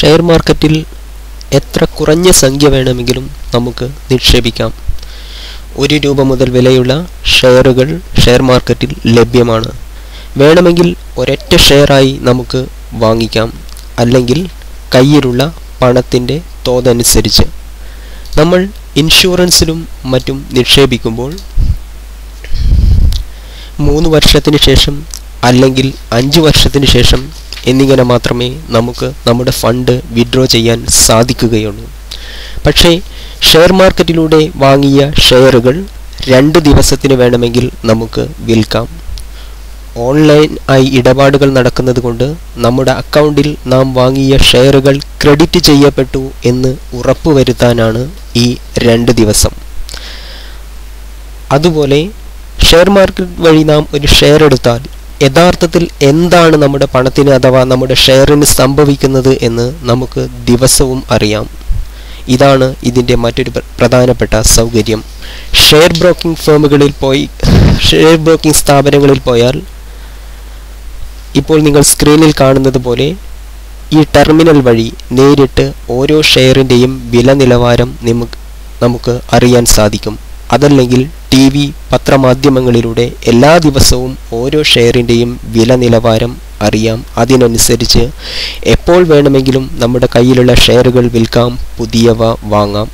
Share മാർക്കറ്റിൽ എത്ര കുറഞ്ഞ സംഖ്യ വേണമെങ്കിലും നമുക്ക് നിക്ഷേപിക്കാം. ഒരു രൂപ മുതൽ വിലയുള്ള ഷെയറുകൾ ഷെയർ മാർക്കറ്റിൽ ലഭ്യമാണ്. വേണമെങ്കിൽ ഒരൊറ്റ ഷെയറായി നമുക്ക് വാങ്ങിക്കാം. അല്ലെങ്കിൽ കയ്യിലുള്ള പണത്തിന്റെ തോതനുസരിച്ച്. നമ്മൾ ഇൻഷുറൻസിലും മറ്റും നിക്ഷേപിക്കുമ്പോൾ മൂന്ന് വർഷത്തിന് ശേഷം അല്ലെങ്കിൽ അഞ്ച് വർഷത്തിന് ശേഷം എന്നിങ്ങനെ മാത്രമേ നമുക്ക് നമ്മുടെ ഫണ്ട് വിഡ്രോ ചെയ്യാൻ സാധിക്കുകയുള്ളൂ. പക്ഷേ ഷെയർ മാർക്കറ്റിലൂടെ വാങ്ങിയ ഷെയറുകൾ രണ്ട് ദിവസത്തിന് വേണമെങ്കിൽ നമുക്ക് വിൽക്കാം. ഓൺലൈൻ ആയി ഇടപാടുകൾ നടക്കുന്നത് കൊണ്ട് നമ്മുടെ അക്കൗണ്ടിൽ നാം വാങ്ങിയ ഷെയറുകൾ ക്രെഡിറ്റ് ചെയ്യപ്പെട്ടു എന്ന് ഉറപ്പുവരുത്താനാണ് ഈ രണ്ട് ദിവസം. അതുപോലെ ഷെയർ മാർക്കറ്റ് വഴി നാം ഒരു ഷെയർ എടുത്താൽ യഥാർത്ഥത്തിൽ എന്താണ് നമ്മുടെ പണത്തിന് അഥവാ നമ്മുടെ ഷെയറിന് സംഭവിക്കുന്നത് എന്ന് നമുക്ക് ദിവസവും അറിയാം. ഇതാണ് ഇതിന്റെ മറ്റൊരു പ്രധാനപ്പെട്ട സൗകര്യം. ഷെയർ ബ്രോക്കിംഗ് ഫേമുകളിൽ പോയി ഷെയർ ബ്രോക്കിംഗ് സ്ഥാപനങ്ങളിൽ പോയാൽ ഇപ്പോൾ നിങ്ങൾ സ്ക്രീനിൽ കാണുന്നത് പോലെ ഈ ടെർമിനൽ വഴി നേരിട്ട് ഓരോ ഷെയറിന്റെയും വില നിലവാരം നമുക്ക് അറിയാൻ സാധിക്കും. അതല്ലെങ്കിൽ ടി വി പത്രമാധ്യമങ്ങളിലൂടെ എല്ലാ ദിവസവും ഓരോ ഷെയറിന്റെയും വില നിലവാരം അറിയാം. അതിനനുസരിച്ച് എപ്പോൾ വേണമെങ്കിലും നമ്മുടെ കയ്യിലുള്ള ഷെയറുകൾ വിൽക്കാം പുതിയവ വാങ്ങാം.